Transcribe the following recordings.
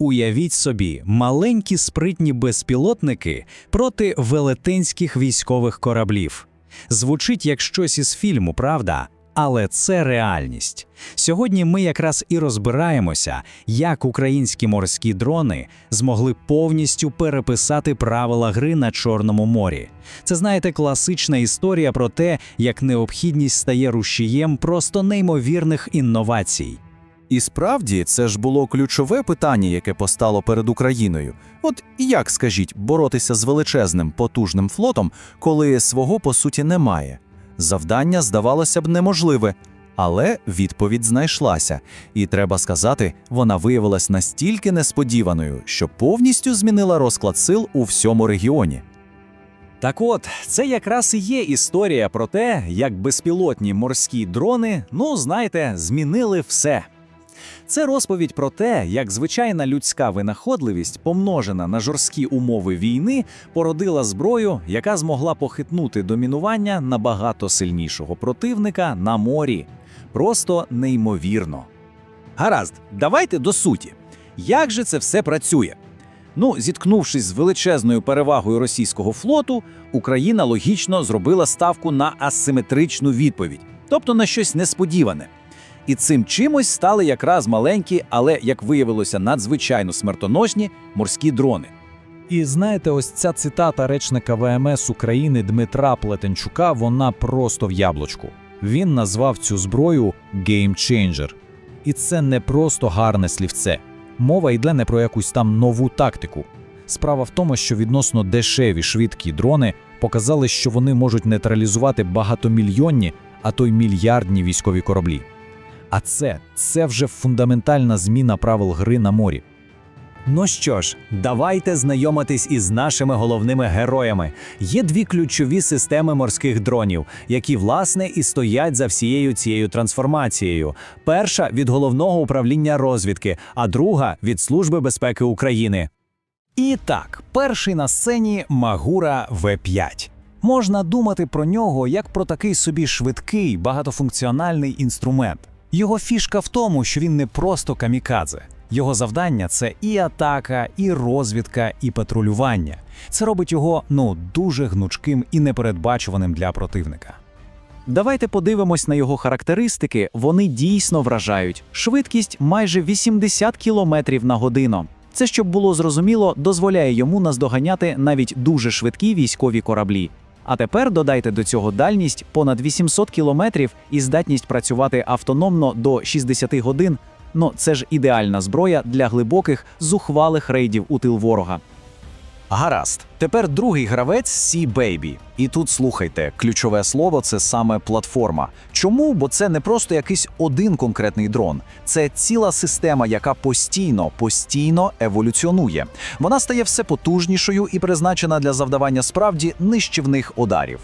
Уявіть собі, маленькі спритні безпілотники проти велетенських військових кораблів. Звучить як щось із фільму, правда? Але це реальність. Сьогодні ми якраз і розбираємося, як українські морські дрони змогли повністю переписати правила гри на Чорному морі. Це, знаєте, класична історія про те, як необхідність стає рушієм просто неймовірних інновацій. І справді це ж було ключове питання, яке постало перед Україною. От як, скажіть, боротися з величезним потужним флотом, коли свого по суті немає? Завдання здавалося б неможливе, але відповідь знайшлася, і треба сказати, вона виявилась настільки несподіваною, що повністю змінила розклад сил у всьому регіоні. Так от, це якраз і є історія про те, як безпілотні морські дрони, ну знаєте, змінили все. Це розповідь про те, як звичайна людська винаходливість, помножена на жорсткі умови війни, породила зброю, яка змогла похитнути домінування набагато сильнішого противника на морі. Просто неймовірно. Гаразд, давайте до суті. Як же це все працює? Ну, зіткнувшись з величезною перевагою російського флоту, Україна логічно зробила ставку на асиметричну відповідь, тобто на щось несподіване. І цим чимось стали якраз маленькі, але, як виявилося, надзвичайно смертоносні морські дрони. І знаєте, ось ця цитата речника ВМС України Дмитра Плетенчука, вона просто в яблучку. Він назвав цю зброю «Game Changer». І це не просто гарне слівце. Мова йде не про якусь там нову тактику. Справа в тому, що відносно дешеві швидкі дрони показали, що вони можуть нейтралізувати багатомільйонні, а то й мільярдні військові кораблі. А це, це вже фундаментальна зміна правил гри на морі. Ну що ж, давайте знайомитись із нашими головними героями. Є дві ключові системи морських дронів, які власне і стоять за всією цією трансформацією. Перша від головного управління розвідки, а друга від Служби безпеки України. І так, перший на сцені Магура В5. Можна думати про нього як про такий собі швидкий багатофункціональний інструмент. Його фішка в тому, що він не просто камікадзе. Його завдання це і атака, і розвідка, і патрулювання. Це робить його ну дуже гнучким і непередбачуваним для противника. Давайте подивимось на його характеристики. Вони дійсно вражають. Швидкість майже 80 км на годину. Це, щоб було зрозуміло, дозволяє йому наздоганяти навіть дуже швидкі військові кораблі. А тепер додайте до цього дальність понад 800 кілометрів і здатність працювати автономно до 60 годин. Ну це ж ідеальна зброя для глибоких зухвалих рейдів у тил ворога. Гаразд, тепер другий гравець Sea Baby. І тут слухайте, ключове слово це саме платформа. Чому? Бо це не просто якийсь один конкретний дрон, це ціла система, яка постійно, постійно еволюціонує. Вона стає все потужнішою і призначена для завдавання справді нищівних ударів.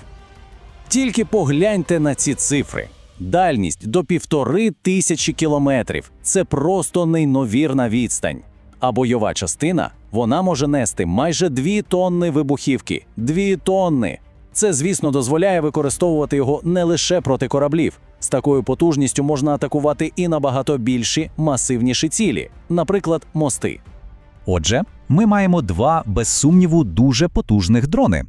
Тільки погляньте на ці цифри. Дальність до півтори тисячі кілометрів це просто неймовірна відстань. А бойова частина вона може нести майже дві тонни вибухівки. Дві тонни. Це, звісно, дозволяє використовувати його не лише проти кораблів. З такою потужністю можна атакувати і набагато більші, масивніші цілі, наприклад, мости. Отже, ми маємо два, без сумніву, дуже потужних дрони.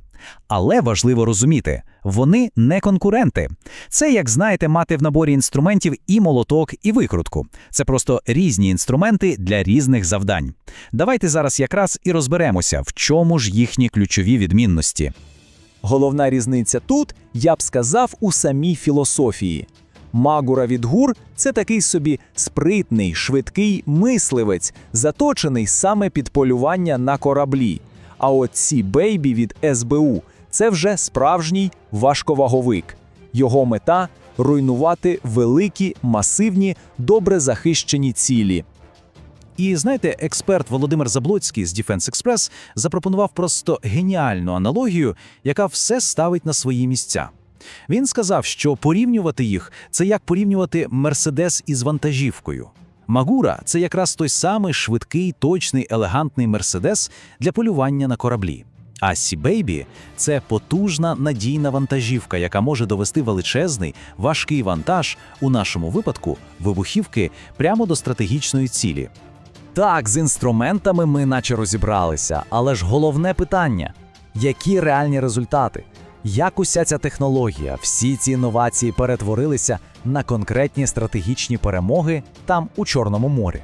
Але важливо розуміти, вони не конкуренти. Це, як знаєте, мати в наборі інструментів і молоток, і викрутку. Це просто різні інструменти для різних завдань. Давайте зараз якраз і розберемося, в чому ж їхні ключові відмінності. Головна різниця тут, я б сказав, у самій філософії. Магура від гур це такий собі спритний, швидкий мисливець, заточений саме під полювання на кораблі. А от ці бейбі від СБУ це вже справжній важковаговик. Його мета руйнувати великі, масивні, добре захищені цілі. І знаєте, експерт Володимир Заблоцький з Defense Express запропонував просто геніальну аналогію, яка все ставить на свої місця. Він сказав, що порівнювати їх це як порівнювати Мерседес із вантажівкою. Магура це якраз той самий швидкий, точний, елегантний мерседес для полювання на кораблі. А Сі-Бейбі – це потужна надійна вантажівка, яка може довести величезний, важкий вантаж, у нашому випадку вибухівки, прямо до стратегічної цілі. Так, з інструментами ми наче розібралися, але ж головне питання: які реальні результати? Як уся ця технологія, всі ці інновації перетворилися на конкретні стратегічні перемоги там у Чорному морі?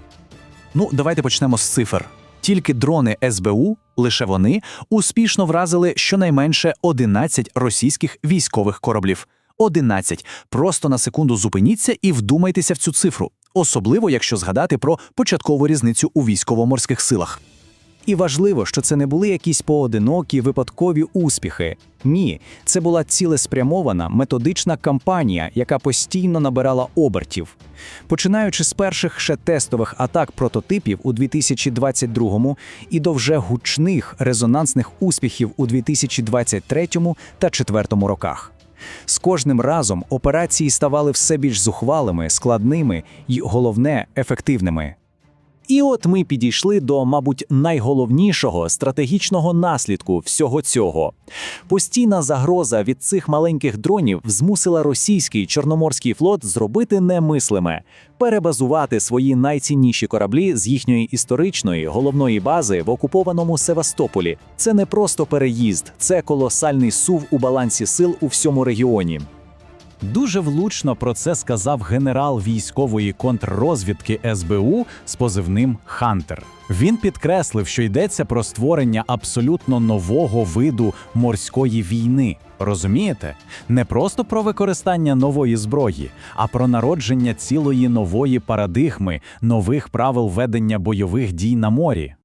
Ну, давайте почнемо з цифр. Тільки дрони СБУ, лише вони, успішно вразили щонайменше 11 російських військових кораблів. 11. Просто на секунду зупиніться і вдумайтеся в цю цифру, особливо якщо згадати про початкову різницю у військово-морських силах. І важливо, що це не були якісь поодинокі випадкові успіхи. Ні, це була цілеспрямована методична кампанія, яка постійно набирала обертів. Починаючи з перших ще тестових атак прототипів у 2022 і до вже гучних резонансних успіхів у 2023 та 2004 роках. З кожним разом операції ставали все більш зухвалими, складними і, головне, ефективними. І от ми підійшли до, мабуть, найголовнішого стратегічного наслідку всього цього. Постійна загроза від цих маленьких дронів змусила російський чорноморський флот зробити немислиме перебазувати свої найцінніші кораблі з їхньої історичної головної бази в окупованому Севастополі. Це не просто переїзд, це колосальний сув у балансі сил у всьому регіоні. Дуже влучно про це сказав генерал військової контррозвідки СБУ з позивним Хантер. Він підкреслив, що йдеться про створення абсолютно нового виду морської війни. Розумієте? Не просто про використання нової зброї, а про народження цілої нової парадигми, нових правил ведення бойових дій на морі.